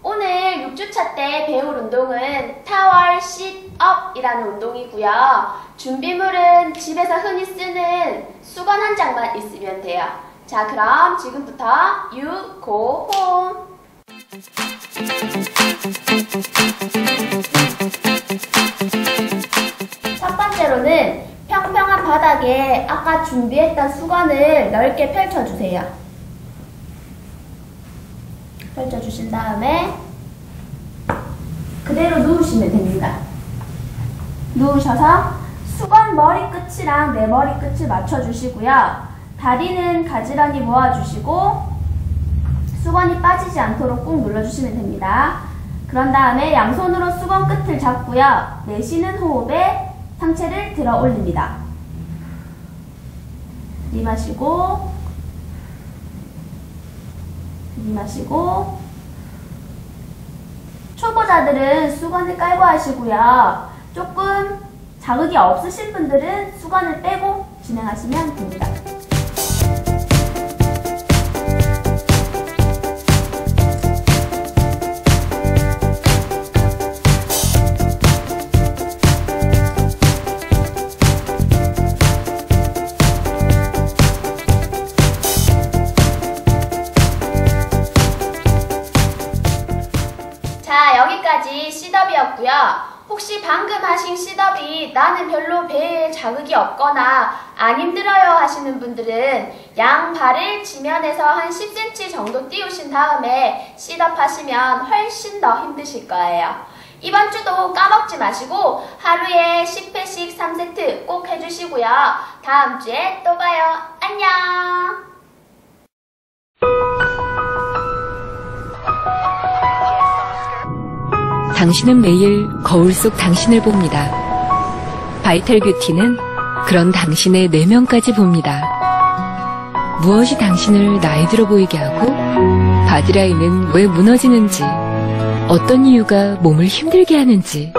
오늘 6주차 때 배울 운동은 타월 싯업이라는 운동이고요. 준비물은 집에서 흔히 쓰는 수건 한 장만 있으면 돼요. 자, 그럼 지금부터 you. 첫 번째로는 평평한 바닥에 아까 준비했던 수건을 넓게 펼쳐주세요. 펼쳐주신 다음에 그대로 누우시면 됩니다. 누우셔서 수건 머리 끝이랑 내 머리 끝을 맞춰주시고요. 다리는 가지런히 모아주시고 수건이 빠지지 않도록 꾹 눌러주시면 됩니다. 그런 다음에 양손으로 수건 끝을 잡고요. 내쉬는 호흡에 상체를 들어 올립니다. 들이마시고 들이 마시고 초보자들은 수건을 깔고 하시고요. 조금 자극이 없으신 분들은 수건을 빼고 진행하시면 됩니다. 여기까지 시덥이었고요. 혹시 방금 하신 시덥이 나는 별로 배에 자극이 없거나 안 힘들어요 하시는 분들은 양 발을 지면에서 한 10cm 정도 띄우신 다음에 시덥 하시면 훨씬 더 힘드실 거예요. 이번 주도 까먹지 마시고 하루에 10회씩 3세트 꼭 해주시고요. 다음 주에 또 봐요. 당신은 매일 거울 속 당신을 봅니다. 바이탈 뷰티는 그런 당신의 내면까지 봅니다. 무엇이 당신을 나이 들어 보이게 하고 바디라인은 왜 무너지는지 어떤 이유가 몸을 힘들게 하는지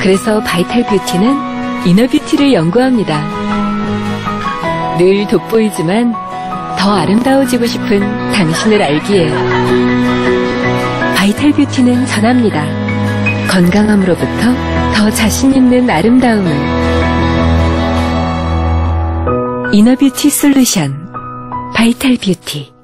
그래서 바이탈 뷰티는 이너 뷰티를 연구합니다. 늘 돋보이지만 더 아름다워지고 싶은 당신을 알기에 바이탈 뷰티는 전합니다. 건강함으로부터 더 자신 있는 아름다움을. 이너 뷰티 솔루션. 바이탈 뷰티.